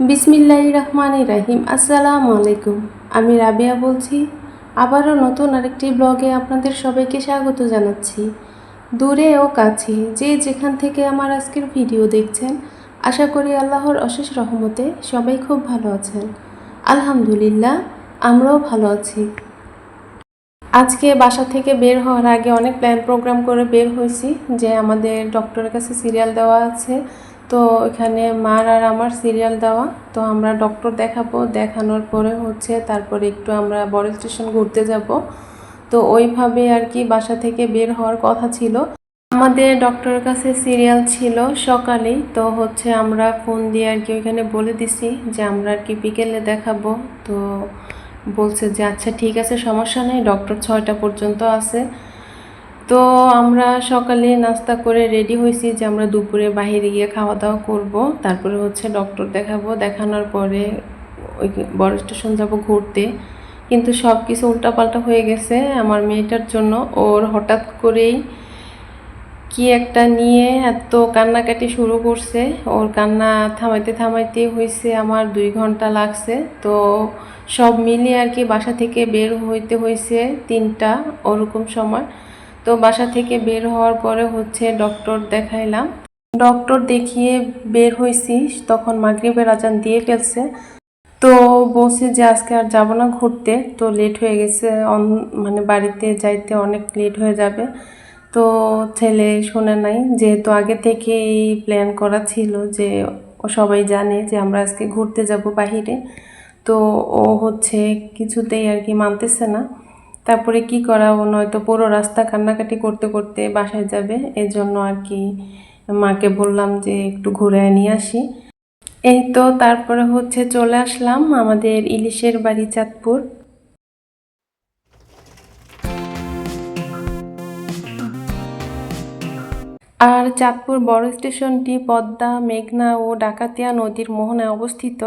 বিসমিল্লাহ রহমান রাহিম। আসসালামু আলাইকুম। আমি রাবিয়া বলছি। আবারও নতুন আরেকটি ব্লগে আপনাদের সবাইকে স্বাগত জানাচ্ছি। দূরে ও কাছে যে যেখান থেকে আমার আজকের ভিডিও দেখছেন, আশা করি আল্লাহর অশেষ রহমতে সবাই খুব ভালো আছেন। আলহামদুলিল্লাহ, আমরাও ভালো আছি। আজকে বাসা থেকে বের হওয়ার আগে অনেক প্ল্যান প্রোগ্রাম করে বের হয়েছি যে আমাদের ডক্টরের কাছে সিরিয়াল দেওয়া আছে। তো এখানে মার আর আমার সিরিয়াল দেওয়া। তো আমরা ডক্টর দেখাবো, দেখানোর পরে হচ্ছে তারপরে একটু আমরা বড় স্টেশন ঘুরতে যাব। তো ওইভাবে আর কি বাসা থেকে বের হওয়ার কথা ছিল। আমাদের ডক্টরের কাছে সিরিয়াল ছিল সকালেই। তো হচ্ছে আমরা ফোন দিয়ে আর কি ওইখানে বলে দিছি যে আমরা আর কি বিকেলে দেখাবো। তো বলছে যে আচ্ছা ঠিক আছে, সমস্যা নেই ডক্টর ছয়টা পর্যন্ত আছে। তো আমরা সকালে নাস্তা করে রেডি হয়েছি যে আমরা দুপুরে বাইরে গিয়ে খাওয়া দাওয়া করব। তারপরে হচ্ছে ডক্টর দেখাবো। দেখানোর পরে ওই বড় স্টেশন যাব ঘুরতে। কিন্তু সব কিছু উল্টাপাল্টা হয়ে গেছে আমার মেয়েটার জন্য। ওর হঠাৎ করেই কি একটা নিয়ে এত কান্নাকাটি শুরু করছে। ওর কান্না থামাইতে থামাইতে হয়েছে আমার দুই ঘণ্টা লাগছে। তো সব মিলিয়ে আর কি বাসা থেকে বের হইতে হয়েছে তিনটা ওরকম সময়। তো বাসা থেকে বের হওয়ার পরে হচ্ছে ডক্টর দেখাইলাম। ডক্টর দেখিয়ে বের হয়েছি তখন মাগরিবের আজান দিয়ে ফেলছে। তো বলছি যে আজকে আর যাব না ঘুরতে, তো লেট হয়ে গেছে মানে বাড়িতে যাইতে অনেক লেট হয়ে যাবে। তো ছেলে শোনে নাই, যেহেতু আগে থেকেই প্ল্যান করা ছিল যে ও সবাই জানে যে আমরা আজকে ঘুরতে যাব বাহিরে, তো ও হচ্ছে কিছুতেই আর কি মানতেছে না। তারপরে কি করা ও নয়তো পুরো রাস্তা কান্নাকাটি করতে করতে বাসায় যাবে এই জন্য আর কি মাকে বললাম যে একটু ঘুরে নিয়ে আসি। এই তো তারপরে হচ্ছে চলে আসলাম আমাদের ইলিশের বাড়ি চাঁদপুর। আর চাঁদপুর বড় স্টেশনটি পদ্মা, মেঘনা ও ডাকাতিয়া নদীর মোহনায় অবস্থিত।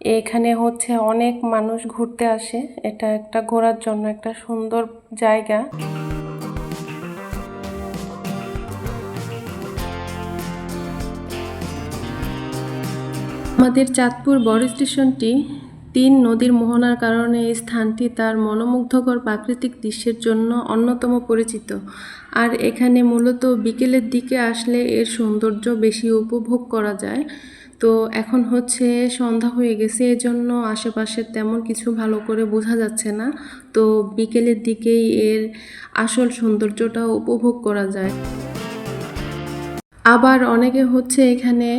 এখানে হচ্ছে অনেক মানুষ ঘুরতে আসে। এটা একটা ঘোরার জন্য একটা সুন্দর জায়গা। আমাদের চাঁদপুর বড় স্টেশনটি তিন নদীর মোহনার কারণে এই স্থানটি তার মনোমুগ্ধকর প্রাকৃতিক দৃশ্যের জন্য অন্যতম পরিচিত। আর এখানে মূলত বিকেলের দিকে আসলে এর সৌন্দর্য বেশি উপভোগ করা যায়। তো এখন হচ্ছে সন্ধ্যা হয়ে গেছে, এজন্য আশেপাশে তেমন কিছু ভালো করে বোঝা যাচ্ছে না। তো বিকেলের দিকেই এর আসল সৌন্দর্যটা উপভোগ করা যায়। আবার অনেকে হচ্ছে এখানে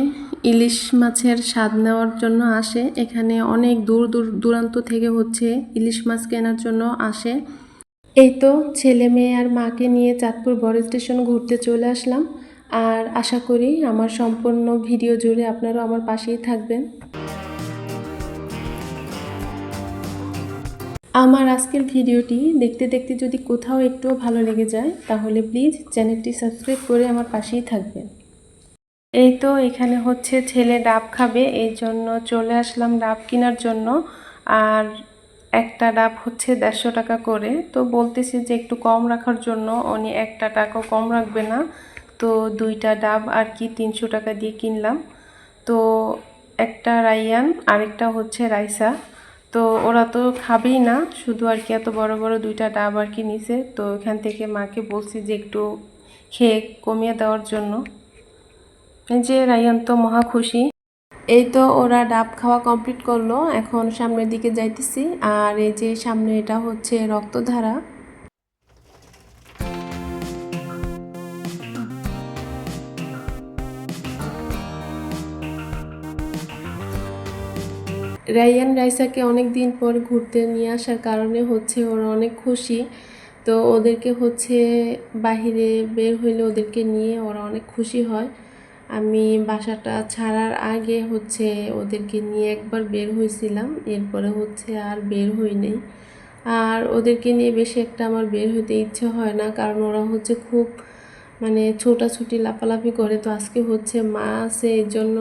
ইলিশ মাছের স্বাদ নেওয়ার জন্য আসে। এখানে অনেক দূর দূর দূরান্ত থেকে হচ্ছে ইলিশ মাছ কেনার জন্য আসে। এই তো ছেলে মেয়ে আর মাকে নিয়ে চাঁদপুর বড় স্টেশন ঘুরতে চলে আসলাম। আর আশা করি আমার সম্পূর্ণ ভিডিও জুড়ে আপনারাও আমার পাশেই থাকবেন। আমার আজকের ভিডিওটি দেখতে দেখতে যদি কোথাও একটুও ভালো লেগে যায়, তাহলে প্লিজ চ্যানেলটি সাবস্ক্রাইব করে আমার পাশেই থাকবেন। এই তো এখানে হচ্ছে ছেলে ডাব খাবে এই জন্য চলে আসলাম ডাব কেনার জন্য। আর একটা ডাব হচ্ছে দেড়শো টাকা করে। তো বলতেছি যে একটু কম রাখার জন্য, উনি একটা টাকাও কম রাখবে না। তো দুইটা ডাব আর কি তিনশো টাকা দিয়ে কিনলাম। তো একটা রাইয়ান, আরেকটা হচ্ছে রাইসা। তো ওরা তো খাবেই না, শুধু আর কি এত বড় বড় দুইটা ডাব আর কি নিছে। তো এখান থেকে মাকে বলছি যে একটু খেয়ে কমিয়ে দেওয়ার জন্য। যে রায়ান তো মহা খুশি। এই তো ওরা ডাব খাওয়া কমপ্লিট করল। এখন সামনের দিকে যাইতেছি। আর এই যে সামনে এটা হচ্ছে রক্তধারা। রায়ান রাইসাকে অনেক দিন পর ঘুরতে নিয়ে আসার কারণে হচ্ছে ওরা অনেক খুশি। তো ওদেরকে হচ্ছে বাহিরে বের হইলে ওদেরকে নিয়ে ওরা অনেক খুশি হয়। আমি বাসাটা ছাড়ার আগে হচ্ছে ওদেরকে নিয়ে একবার বের হয়েছিলাম এরপরে হচ্ছে আর বের হই নাই। আর ওদেরকে নিয়ে বেশি একটা আমার বের হইতে ইচ্ছে হয় না, কারণ ওরা হচ্ছে খুব মানে ছোটাছুটি, লাফালাফি করে। তো আজকে হচ্ছে মা আছে এই জন্য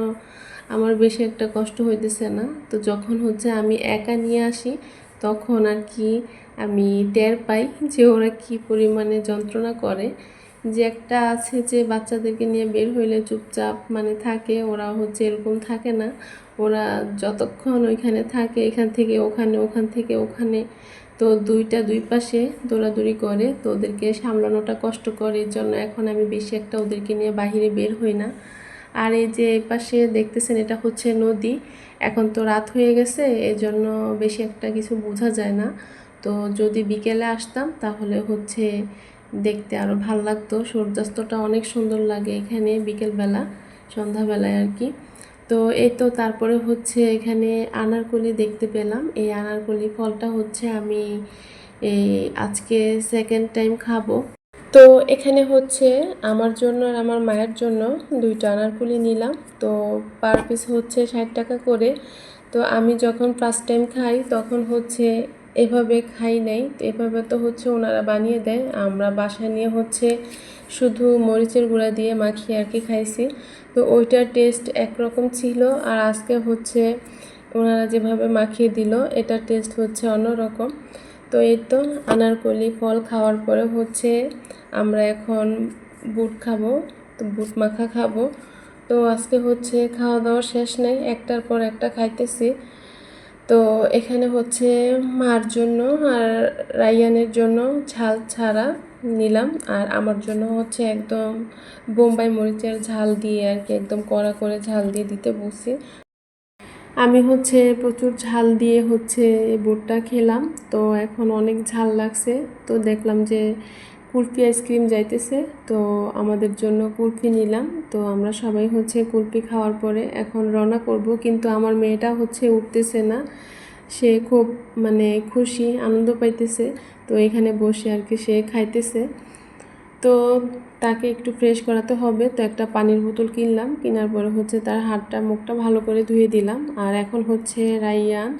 আমার বেশি একটা কষ্ট হইতেছে না। তো যখন হচ্ছে আমি একা নিয়ে আসি, তখন আর কি আমি টের পাই যে ওরা কি পরিমাণে যন্ত্রণা করে। যে একটা আছে যে বাচ্চাদেরকে নিয়ে বের হইলে চুপচাপ মানে থাকে, ওরা হচ্ছে এরকম থাকে না। ওরা যতক্ষণ ওইখানে থাকে, এখান থেকে ওখানে, ওখান থেকে ওখানে। তো দুইটা দুই পাশে দৌড়াদৌড়ি করে, তো ওদেরকে সামলানোটা কষ্ট করে। এর জন্য এখন আমি বেশি একটা ওদেরকে নিয়ে বাহিরে বের হই না। আর এই যে এই পাশে দেখতেছেন, এটা হচ্ছে নদী। এখন তো রাত হয়ে গেছে এই জন্য বেশি একটা কিছু বোঝা যায় না। তো যদি বিকেলে আসতাম, তাহলে হচ্ছে দেখতে আরও ভালো লাগতো। সূর্যাস্তটা অনেক সুন্দর লাগে এখানে বিকেলবেলা, সন্ধ্যাবেলায় আর কি। তো এই তো তারপরে হচ্ছে এখানে আনারকলি দেখতে পেলাম। এই আনারকলি ফলটা হচ্ছে আমি এই আজকে সেকেন্ড টাইম খাব। তো এখানে হচ্ছে আমার জন্য আর আমার মায়ের জন্য দুইটা আনারকুলি নিলাম। তো পার পিস হচ্ছে ষাট টাকা করে। তো আমি যখন ফার্স্ট টাইম খাই তখন হচ্ছে এভাবে খাই নাই। এভাবে তো হচ্ছে ওনারা বানিয়ে দেয়। আমরা বাসা নিয়ে হচ্ছে শুধু মরিচের গুঁড়া দিয়ে মাখিয়ে আর কি খাইছি। তো ওইটার টেস্ট একরকম ছিল আর আজকে হচ্ছে ওনারা যেভাবে মাখিয়ে দিল, এটার টেস্ট হচ্ছে অন্যরকম। তো এই তো আনারকলি ফল খাওয়ার পরে হচ্ছে আমরা এখন বুট খাব, তো বুট মাখা খাব। তো আজকে হচ্ছে খাওয়া দাওয়া শেষ নেই, একটার পর একটা খাইতেছি। তো এখানে হচ্ছে মার জন্য আর রাইয়ানের জন্য ঝাল ছাড়া নিলাম। আর আমার জন্য হচ্ছে একদম বোম্বাই মরিচের ঝাল দিয়ে আর কি, একদম কড়া করে ঝাল দিয়ে দিতে বসি আমি হচ্ছে প্রচুর ঝাল দিয়ে হচ্ছে বুটটা খেলাম। তো এখন অনেক ঝাল লাগছে। তো দেখলাম যে কুলফি আইসক্রিম যাইতেছে। তো আমাদের জন্য কুলফি নিলাম। তো আমরা সবাই হচ্ছে কুলফি খাওয়ার পরে এখন রওনা করব। কিন্তু আমার মেয়েটা হচ্ছে উঠতেছে না। সে খুব মানে খুশি, আনন্দ পাইতেছে। তো এখানে বসে আর কি সে খাইতেছে। তো তাকে একটু ফ্রেশ করাতে হবে। তো একটা পানির বোতল কিনলাম। কেনার পরে হচ্ছে তার হাতটা, মুখটা ভালো করে ধুয়ে দিলাম। আর এখন হচ্ছে রাইয়ান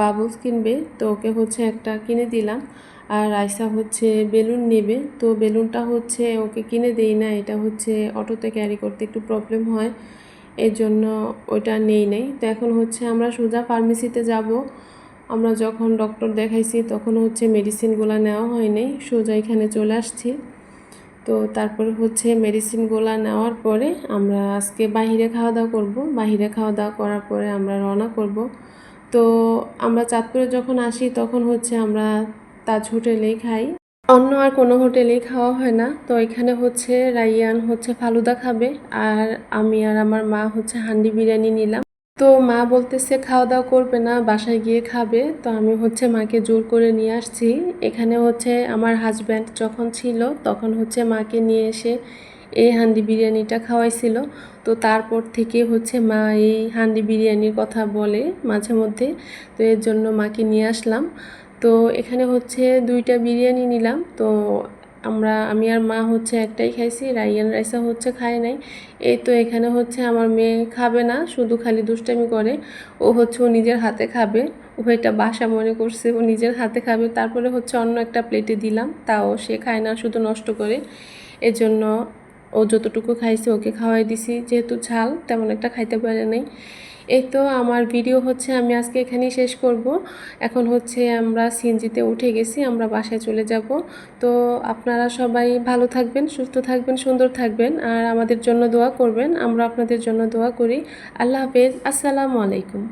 বাবলস কিনবে। তো ওকে হচ্ছে একটা কিনে দিলাম। আর রাইসা হচ্ছে বেলুন নেবে। তো বেলুনটা হচ্ছে ওকে কিনে দেই না। এটা হচ্ছে অটোতে ক্যারি করতে একটু প্রবলেম হয়। এর জন্য ওইটা নেই নেই। তো এখন হচ্ছে আমরা সোজা ফার্মেসিতে যাব। আমরা যখন ডক্টর দেখাইছি, তখন হচ্ছে মেডিসিনগুলো নেওয়া হয়নি সোজা এখানে চলে আসছি। তো তারপরে হচ্ছে মেডিসিনগুলো নেওয়ার পরে আমরা আজকে বাহিরে খাওয়া দাওয়া করব। বাহিরে খাওয়া দাওয়া করার পরে আমরা রওনা করব। তো আমরা চাঁদপুরে যখন আসি তখন হচ্ছে আমরা তাজ হোটেলেই খাই। অন্য আর কোনো হোটেলেই খাওয়া হয় না। তো এখানে হচ্ছে রাইয়ান হচ্ছে ফালুদা খাবে। আর আমি আর আমার মা হচ্ছে হান্ডি বিরিয়ানি নিলাম। তো মা বলতেছে, খাওয়া দাওয়া করবে না, বাসায় গিয়ে খাবে। তো আমি হচ্ছে মাকে জোর করে নিয়ে আসছি। এখানে হচ্ছে আমার হাজব্যান্ড যখন ছিল, তখন হচ্ছে মাকে নিয়ে এসে এই হান্ডি বিরিয়ানিটা খাওয়াইছিল। তো তারপর থেকে হচ্ছে মা এই হান্ডি বিরিয়ানির কথা বলে মাঝে মধ্যে। তো এর জন্য মাকে নিয়ে আসলাম। তো এখানে হচ্ছে দুইটা বিরিয়ানি নিলাম। তো আমরা, আমি আর মা হচ্ছে একটাই খাইছি, রাইয়ান রাইসা হচ্ছে খায় নাই। এই তো এখানে হচ্ছে আমার মেয়ে খাবে না, শুধু খালি দুষ্টামি করে। ও হচ্ছে, ও নিজের হাতে খাবে। ও এটা বাসা মনে করছে, ও নিজের হাতে খাবে। তারপরে হচ্ছে অন্য একটা প্লেটে দিলাম, তাও সে খায় না, শুধু নষ্ট করে। এজন্য ও যতটুকু খাইছে ওকে খাওয়াই দিছি। যেহেতু ঝাল, তেমন একটা খাইতে পারে নাই। এই তো আমার ভিডিও হচ্ছে, আমি আজকে এখানেই শেষ করব। এখন হচ্ছে আমরা সিনজিতে উঠে গেছি, আমরা বাসায় চলে যাব। তো আপনারা সবাই ভালো থাকবেন, সুস্থ থাকবেন, সুন্দর থাকবেন, আর আমাদের জন্য দোয়া করবেন। আমরা আপনাদের জন্য দোয়া করি। আল্লাহ হাফেজ, আসসালামু আলাইকুম।